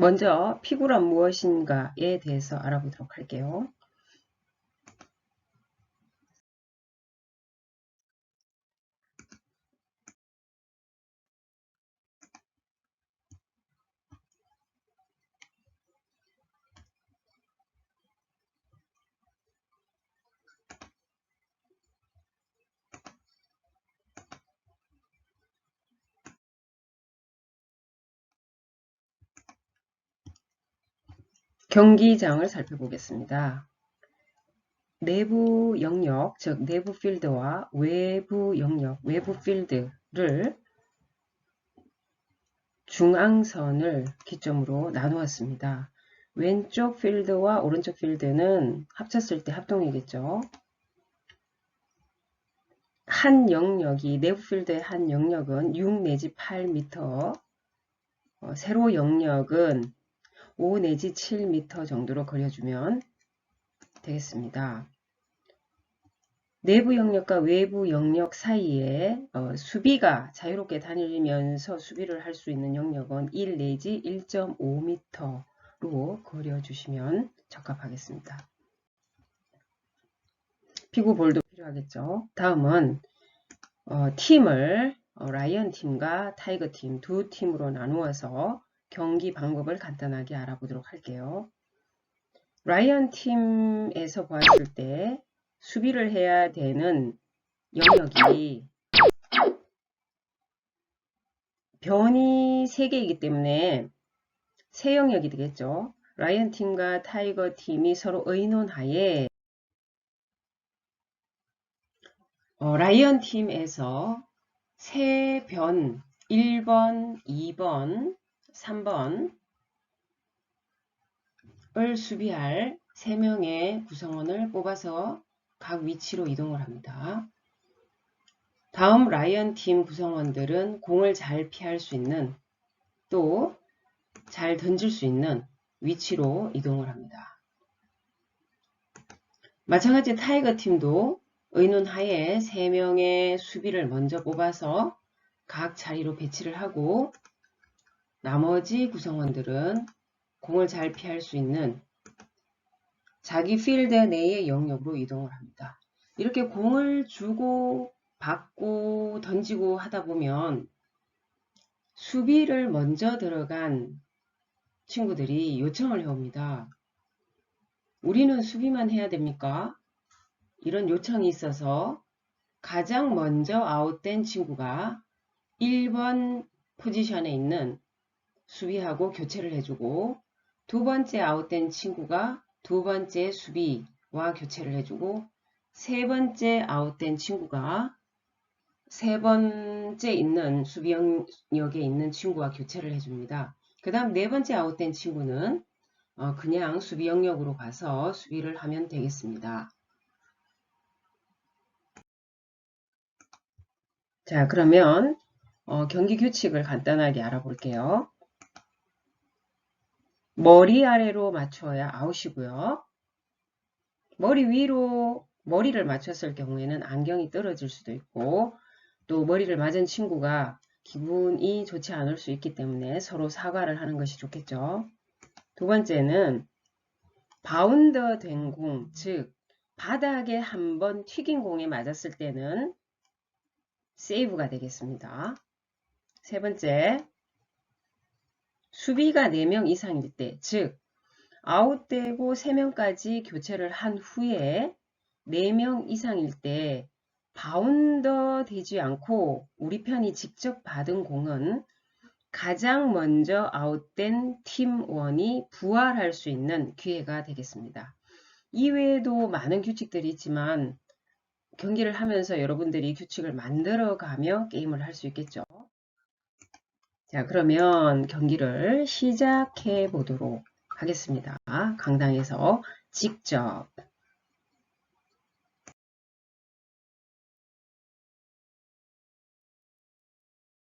먼저 피구란 무엇인가에 대해서 알아보도록 할게요. 경기장을 살펴보겠습니다. 내부 영역, 즉 내부 필드와 외부 영역, 외부 필드를 중앙선을 기점으로 나누었습니다. 왼쪽 필드와 오른쪽 필드는 합쳤을 때 합동이겠죠. 한 영역이 내부 필드의 한 영역은 6 내지 8m, 어, 세로 영역은 5 내지 7m 정도로 그려주면 되겠습니다. 내부 영역과 외부 영역 사이에 어, 수비가 자유롭게 다니면서 수비를 할 수 있는 영역은 1 내지 1.5m로 그려주시면 적합하겠습니다. 피구 볼도 필요하겠죠. 다음은 어, 팀을 어, 라이언 팀과 타이거 팀 두 팀으로 나누어서 경기 방법을 간단하게 알아보도록 할게요. 라이언 팀에서 보았을 때 수비를 해야 되는 영역이 변이 3개이기 때문에 세 영역이 되겠죠. 라이언 팀과 타이거 팀이 서로 의논하에 어, 라이언 팀에서 세 변 1번, 2번, 3번을 수비할 3명의 구성원을 뽑아서 각 위치로 이동을 합니다. 다음 라이언 팀 구성원들은 공을 잘 피할 수 있는 또 잘 던질 수 있는 위치로 이동을 합니다. 마찬가지 타이거 팀도 의논하에 3명의 수비를 먼저 뽑아서 각 자리로 배치를 하고 나머지 구성원들은 공을 잘 피할 수 있는 자기 필드 내의 영역으로 이동을 합니다. 이렇게 공을 주고 받고 던지고 하다 보면 수비를 먼저 들어간 친구들이 요청을 해옵니다. 우리는 수비만 해야 됩니까? 이런 요청이 있어서 가장 먼저 아웃된 친구가 1번 포지션에 있는 수비하고 교체를 해주고 두 번째 아웃된 친구가 두 번째 수비와 교체를 해주고 세 번째 아웃된 친구가 세 번째 있는 수비 영역에 있는 친구와 교체를 해줍니다. 그 다음 네 번째 아웃된 친구는 어, 그냥 수비 영역으로 가서 수비를 하면 되겠습니다. 자 그러면 어, 경기 규칙을 간단하게 알아볼게요. 머리 아래로 맞춰야 아웃이고요. 머리 위로 머리를 맞췄을 경우에는 안경이 떨어질 수도 있고 또 머리를 맞은 친구가 기분이 좋지 않을 수 있기 때문에 서로 사과를 하는 것이 좋겠죠. 두 번째는 바운더 된 공, 즉 바닥에 한번 튀긴 공에 맞았을 때는 세이브가 되겠습니다. 세 번째, 수비가 4명 이상일 때, 즉 아웃되고 3명까지 교체를 한 후에 4명 이상일 때 바운더 되지 않고 우리 편이 직접 받은 공은 가장 먼저 아웃된 팀원이 부활할 수 있는 기회가 되겠습니다. 이외에도 많은 규칙들이 있지만 경기를 하면서 여러분들이 규칙을 만들어가며 게임을 할 수 있겠죠. 자, 그러면 경기를 시작해 보도록 하겠습니다. 강당에서 직접